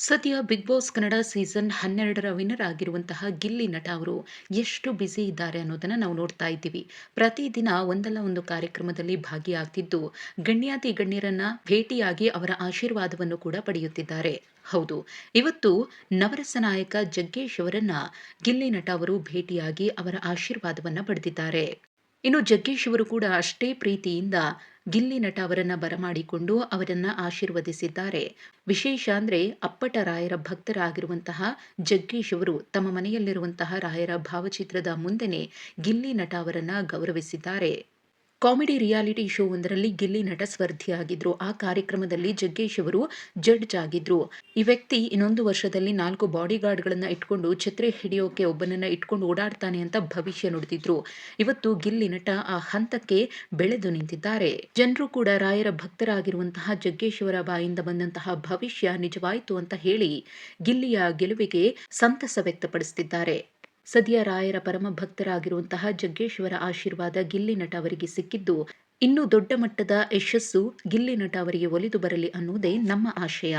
ಸದ್ಯ big Boss Kannada season ಹನ್ನೆರಡರ winner ಆಗಿರುವಂತಹ ಗಿಲ್ಲಿ ನಟ ಅವರು ಎಷ್ಟು ಬ್ಯುಸಿ ಇದ್ದಾರೆ ಅನ್ನೋದನ್ನ ನಾವು ನೋಡ್ತಾ ಇದ್ದೀವಿ. ಪ್ರತಿದಿನ ಒಂದಲ್ಲ ಒಂದು ಕಾರ್ಯಕ್ರಮದಲ್ಲಿ ಭಾಗಿಯಾಗ್ತಿದ್ದು ಗಣ್ಯಾತಿ ಗಣ್ಯರನ್ನ ಭೇಟಿಯಾಗಿ ಅವರ ಆಶೀರ್ವಾದವನ್ನು ಕೂಡ ಪಡೆಯುತ್ತಿದ್ದಾರೆ. ಹೌದು, ಇವತ್ತು ನವರಸ ನಾಯಕ ಜಗ್ಗೇಶ್ ಅವರನ್ನ ಗಿಲ್ಲಿ ನಟ ಅವರು ಭೇಟಿಯಾಗಿ ಅವರ ಆಶೀರ್ವಾದವನ್ನ ಪಡೆದಿದ್ದಾರೆ. ಇನ್ನು ಜಗ್ಗೇಶ್ ಅವರು ಕೂಡ ಅಷ್ಟೇ ಪ್ರೀತಿಯಿಂದ ಗಿಲ್ಲಿ ನಟ ಅವರನ್ನು ಬರಮಾಡಿಕೊಂಡು ಅವರನ್ನು ಆಶೀರ್ವದಿಸಿದ್ದಾರೆ. ವಿಶೇಷ ಅಂದರೆ ಅಪ್ಪಟ ರಾಯರ ಭಕ್ತರಾಗಿರುವಂತಹ ಜಗ್ಗೇಶ್ ಅವರು ತಮ್ಮ ಮನೆಯಲ್ಲಿರುವಂತಹ ರಾಯರ ಭಾವಚಿತ್ರದ ಮುಂದೆನೆ ಗಿಲ್ಲಿ ನಟ ಅವರನ್ನು ಗೌರವಿಸಿದ್ದಾರೆ. ಕಾಮಿಡಿ ರಿಯಾಲಿಟಿ ಶೋ ಒಂದರಲ್ಲಿ ಗಿಲ್ಲಿ ನಟ ಸ್ಪರ್ಧಿಯಾಗಿದ್ರು. ಆ ಕಾರ್ಯಕ್ರಮದಲ್ಲಿ ಜಗ್ಗೇಶ್ ಅವರು ಜಡ್ಜ್ ಆಗಿದ್ರು. ಈ ವ್ಯಕ್ತಿ ಇನ್ನೊಂದು ವರ್ಷದಲ್ಲಿ ನಾಲ್ಕು ಬಾಡಿ ಗಾರ್ಡ್ಗಳನ್ನು ಇಟ್ಕೊಂಡು ಛತ್ರೆ ಹಿಡಿಯೋಕೆ ಒಬ್ಬನನ್ನ ಇಟ್ಕೊಂಡು ಓಡಾಡ್ತಾನೆ ಅಂತ ಭವಿಷ್ಯ ನುಡಿದಿದ್ರು. ಇವತ್ತು ಗಿಲ್ಲಿ ನಟ ಆ ಹಂತಕ್ಕೆ ಬೆಳೆದು ನಿಂತಿದ್ದಾರೆ. ಜನರು ಕೂಡ ರಾಯರ ಭಕ್ತರಾಗಿರುವಂತಹ ಜಗ್ಗೇಶ್ ಅವರ ಬಾಯಿಂದ ಬಂದಂತಹ ಭವಿಷ್ಯ ನಿಜವಾಯಿತು ಅಂತ ಹೇಳಿ ಗಿಲ್ಲಿಯ ಗೆಲುವಿಗೆ ಸಂತಸ ವ್ಯಕ್ತಪಡಿಸುತ್ತಿದ್ದಾರೆ ಸದ್ಯ ರಾಯರ ಪರಮ ಭಕ್ತರಾಗಿರುವಂತಹ ಜಗ್ಗೇಶ್ವರ ಆಶೀರ್ವಾದ ಗಿಲ್ಲಿ ನಟ ಅವರಿಗೆ ಸಿಕ್ಕಿದ್ದು, ಇನ್ನೂ ದೊಡ್ಡ ಮಟ್ಟದ ಯಶಸ್ಸು ಗಿಲ್ಲಿ ನಟ ಅವರಿಗೆ ಒಲಿದು ಬರಲಿ ಅನ್ನುವುದೇ ನಮ್ಮ ಆಶಯ.